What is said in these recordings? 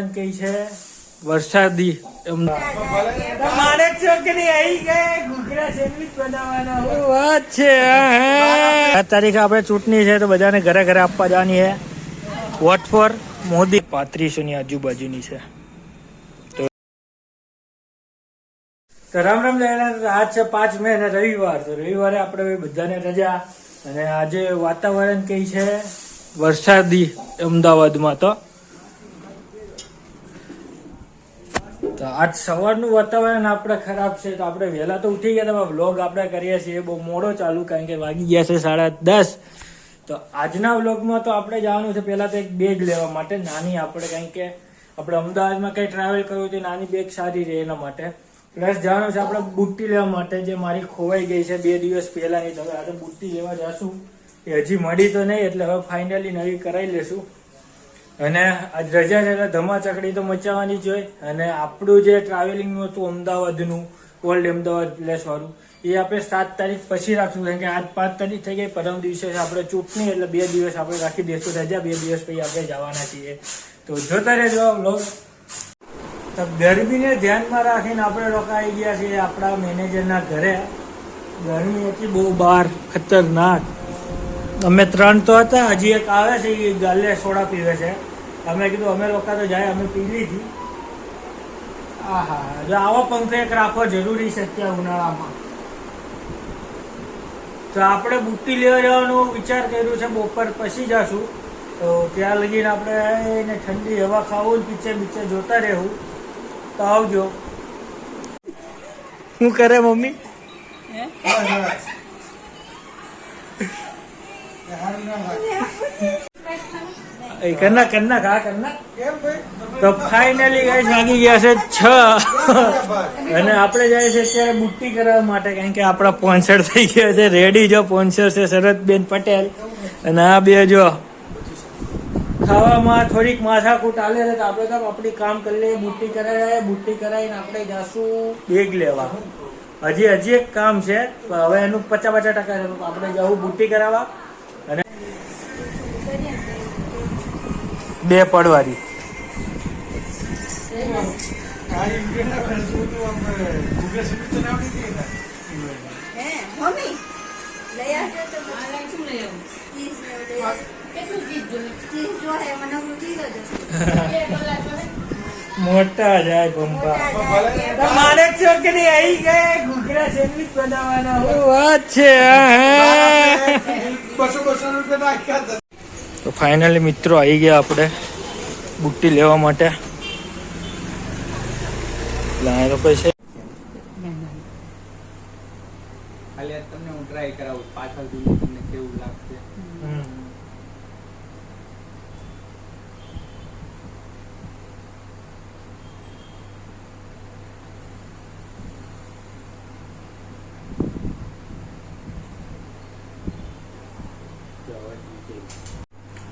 વાતાવરણ કઈ છે વરસાદી એમ છોકરી આવી ગઈ ઘૂઘરા સેન્ડવિચ બનાવવાના વાત છે આ તારીખે આપણે ચૂંટણી છે તો બધાને ઘરે ઘરે આપવા જવાની છે. Vote for Modi. પાંત્રીસો ની આજુબાજુની છે. તો રામ રામ લેણા આજ છે પાંચ મે અને રવિવાર. તો રવિવારે આપણે બધાને રજા. અને આજે વાતાવરણ કઈ છે? વરસાદી અમદાવાદમાં તો. તો આજ સવારનું વાતાવરણ આપણે ખરાબ છે તો આપણે વહેલા તો ઉઠી ગયા હતા વ્લોગ આપણે કરીએ છીએ. બહુ મોડો ચાલુ, કારણ કે વાગી ગયા છે સાડા દસ. તો આજના વ્લોગમાં તો આપણે જવાનું છે. પહેલા તો એક બેગ લેવા માટે, નાની આપણે, કારણ કે આપણે અમદાવાદમાં કંઈ ટ્રાવેલ કરવું હોય તો નાની બેગ સારી રહે એના માટે. પ્લસ જવાનું છે આપણે બુટ્ટી લેવા માટે, જે મારી ખોવાઈ ગઈ છે બે દિવસ પહેલાની. તો હવે આજે બુટ્ટી લેવા જશું. એ હજી મળી તો નહીં, એટલે હવે ફાઇનલી નવી કરાવી લેશું. અને આજ રજા છે એટલે ધમાચકડી તો મચાવવાની જ હોય. અને આપણું જે ટ્રાવેલિંગનું હતું અમદાવાદનું ઓલ્ડ અમદાવાદ પ્લેસ વાળું, એ આપણે સાત તારીખ પછી રાખશું. કારણ કે આજ પાંચ તારીખ થઈ ગઈ, પરમ દિવસે આપણે ચૂંટણી, એટલે બે દિવસ આપણે રાખી દઈશું રજા, બે દિવસ પછી આપણે જવાના છીએ. તો જોતા રહેજો બ્લોગ તો ગરમીને ધ્યાનમાં રાખીને આપણે રોકાઈ ગયા છીએ આપણા મેનેજરના ઘરે. ગરમી હતી બહુ બહાર ખતરનાક. અમે ત્રણ તો હતા, હજી એક આવે છે, એ ગાલે સોડા પીવે છે. અમે કીધું અમે લોકો તો જાય અમે પી લીધી. આહા એટલે આવો પંખો એક રાખવો જરૂરી છે અત્યારે ઉનાળામાં. તો આપણે બુટ્ટી લેવા જવાનું વિચાર કર્યો છે બપોર પછી જશું. તો ત્યાં લગીને આપણે એને ઠંડી હવા ખાવું પીછે બીચે જોતા રહેવું. તો આવજો. શું કરે મમ્મી? કરના કરના કા કરના. તો ફાઇનલી ગાઈસ વાગી ગયા છે છ. અને આપણે જાય છે અત્યારે બુટ્ટી કરાવવા માટે, કારણ કે આપણા સ્પોન્સર થઈ ગયા છે. રેડી જો સ્પોન્સર છે શરદબેન પટેલ. અને આ બે જો ખાવામાં થોડીક માથાકૂટ આલે છે. તો આપણે તો આપણી કામ કરી લઈએ. બુટ્ટી કરાવી બુટ્ટી કરાવીને આપણે જાશું. બેગ લેવા. હજી હજી એક કામ છે. હવે એનું પચાસ પચાસ ટકા આપણે જવું બુટ્ટી કરાવવા. હું પડવાની મોટા જાય પંપા મારે છોકરી આવી ગયા ઘૂઘરા સેન્ડવીચ બનાવવાના. વાત છે બસો બસો રૂપિયા નાખ્યા તો ફાઇનલી મિત્રો આવી ગયા આપણે બુટ્ટી લેવા માટે. એટલે આ છે. ખાલી તમને હું ટ્રાય કરાવું પાછળ તમને કેવું લાગશે?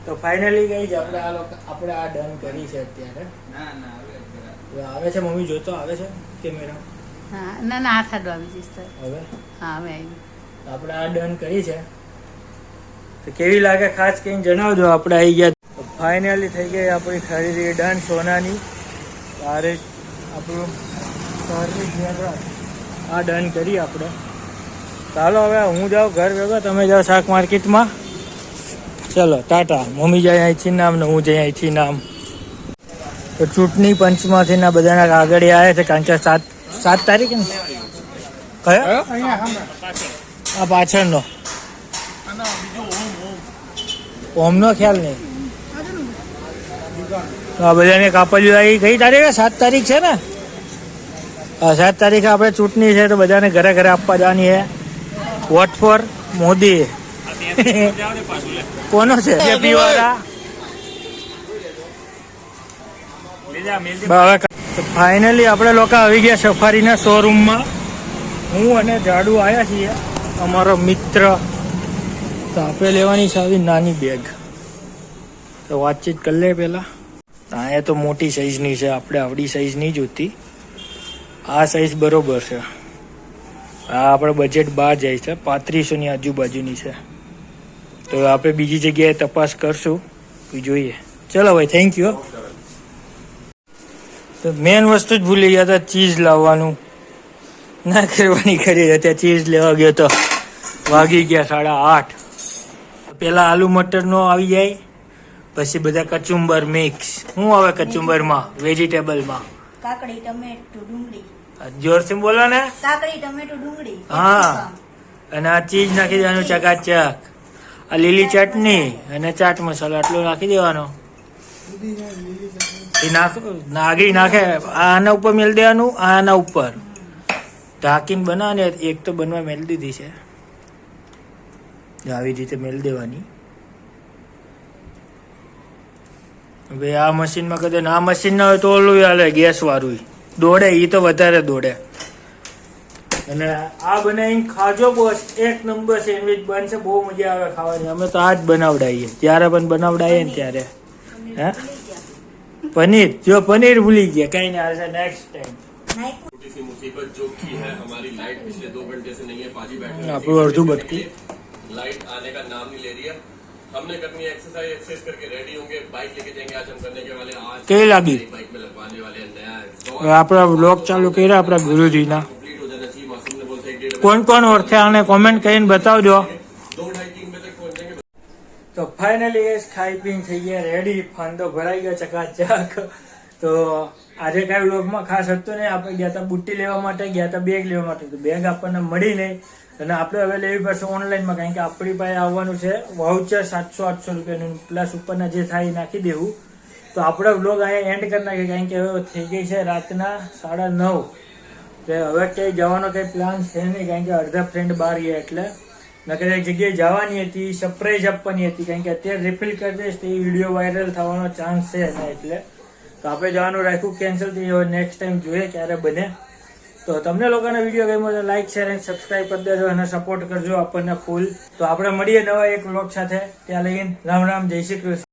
તો ફાઇનલી ગઈ જ આપણે આ લોકો આપણે આ ડન કરી છે અત્યારે. ના ના હવે આવે છે મમ્મી જોતો આવે છે કેમેરા હા ના ના આ સાડો આવી જઈશ હવે? હા હવે આવી તો આપણે આ ડન કરી છે. તો કેવી લાગે ખાસ કઈ જણાવજો આપણે આવી ગયા. ફાઇનલી થઈ ગઈ આપણી ખરીદી ડન સોનાની. તારે આપણું ઘરની ધ્યાન રાખ. આ ડન કરી આપણે. ચાલો હવે હું જાઉં ઘર ભેગો તમે જાઓ શાક માર્કેટમાં ચલો ટાટા. મમ્મી જાય અહીંથી નામ ને હું જઈ અહીંથી નામ. તો ચૂંટણી પંચમાંથી ના બધાના કાગળ આવ્યા છે કારણ કે સાત સાત તારીખ ને? કયો? આ પાછળનો. ઓમનો ખ્યાલ નહીં. આ બધાને કાપલીઓ આવી કઈ તારીખે? સાત તારીખ છે ને? હા સાત તારીખે આપણે ચૂંટણી છે તો બધાને ઘરે ઘરે આપવા જવાની છે. વોટ ફોર મોદી કોનો છે? વાળા ફાઇનલી આપણે લોકો આવી ગયા સફારીના શોરૂમમાં હું અને જાડુ આવ્યા છીએ. અમારો મિત્ર તો આપણે લેવાની છે આવી નાની બેગ તો વાતચીત કરી લે પેલા. અહીંયા તો મોટી સાઈઝની છે આપણે આવડી સાઈઝની જ હતી. આ સાઈઝ બરોબર છે. આ આપણે બજેટ બહાર જાય છે પાંત્રીસોની આજુબાજુની છે. તો આપણે બીજી જગ્યાએ તપાસ કરશું. જોઈએ. ચલો ભાઈ થેન્ક યુ તો મેન વસ્તુ જ ભૂલી ગયા હતા ચીઝ લાવવાનું. ના કરવાની કરી અત્યારે ચીઝ લેવા ગયો તો વાગી ગયા સાડા આઠ. પેલા આલુ મટરનો આવી જાય પછી બધા કચુંબર મિક્સ શું આવે કચુંબરમાં? વેજીટેબલમાં કાકડી ટમેટું ડુંગળી. જોરથી બોલો ને. કાકડી ટમેટું ડુંગળી. હા. અને આ ચીઝ નાખી દેવાનું ચકાચક. આ લીલી ચટણી અને ચાટ મસાલો આટલો નાખી દેવાનો. એ નાખ, નાગી નાખે. આના ઉપર મેલ દેવાનું, આના ઉપર. ઢાંકીને બનાવે એક તો બનવા મેલ દીધી છે. આવી રીતે મેલ દેવાની. ભાઈ આ મશીનમાં કદાચ, આ મશીન ના હોય તો ઓલું હાલે, ગેસ વાળું દોડે એ તો વધારે દોડે. અને આ બનાવીને ખાજો બોસ એક નંબર સેન્ડવિચ બનશે બહુ મજા આવે ખાવાની અમે તો આ જ બનાવડાવીએ જ્યારે પણ બનાવડાવીએ ને ત્યારે હે પનીર જો પનીર ભૂલી ગયા કઈ ના આવશે નેક્સ્ટ ટાઈમ નાખ્યું छोटी सी मुसीबत जो की है हमारी लाइट पिछले दो घंटे से नहीं है पाजी बैठे हुए આપણું અડધું हैं। બટકું लाइट आने का नाम नहीं ले रही है हमने करनी है एक्सरसाइज एक्सरसाइज करके रेडी होंगे बाइक लेके जाएंगे आज हम करने के वाले हैं आज કેવી લાગી नई बाइक में लगवाने वाले हैं नया હવે આપણા બ્લોગ ચાલુ કર્યા આપણા ગુરુજીના કોણ કોણ ઓળખે આને કોમેન્ટ કરીને બતાવજો. તો ફાઇનલી એ ખાઈ પીને થઈ ગયા રેડી ફાંદો ભરાઈ ગયો ચકાચક. તો આજે કાંઈ વ્લોગમાં ખાસ હતું નહીં. આપણે ગયા હતા બુટ્ટી લેવા માટે, ગયા હતા બેગ લેવા માટે. તો બેગ આપણને મળી નહીં. અને આપણે હવે લેવી પડશે ઓનલાઈનમાં કારણ કે આપણી પાસે આવવાનું છે વાઉચર સાતસો આઠસો રૂપિયાનું. પ્લસ ઉપરના જે થાય એ નાખી દેવું. તો આપણો વ્લોગ અહીંયા એન્ડ કરી નાખીએ, કારણ કે હવે થઈ ગઈ છે રાતના સાડા નવ. તો હવે ક્યાંય જવાનો કંઈ પ્લાન છે નહીં, કારણ કે અડધા ફ્રેન્ડ બહાર ગયા એટલે. નકર એક જગ્યાએ જવાની હતી સરપ્રાઈઝ આપવાની હતી, કારણ કે અત્યારે રિફિલ કરી દઈશ તો એ વીડિયો વાયરલ થવાનો ચાન્સ છે ને એટલે. તો આપણે જવાનું રાખ્યું કેન્સલ થઈ હવે નેક્સ્ટ ટાઈમ જોઈએ ક્યારે બને. તો તમને લોકોને વીડિયો ગમ્યો તો લાઈક શેર અને સબસ્ક્રાઈબ કરી દેજો અને સપોર્ટ કરજો આપણને ફૂલ તો આપણે મળીએ નવા એક વ્લોગ સાથે. ત્યાં લઈને રામ રામ, જય શ્રી કૃષ્ણ.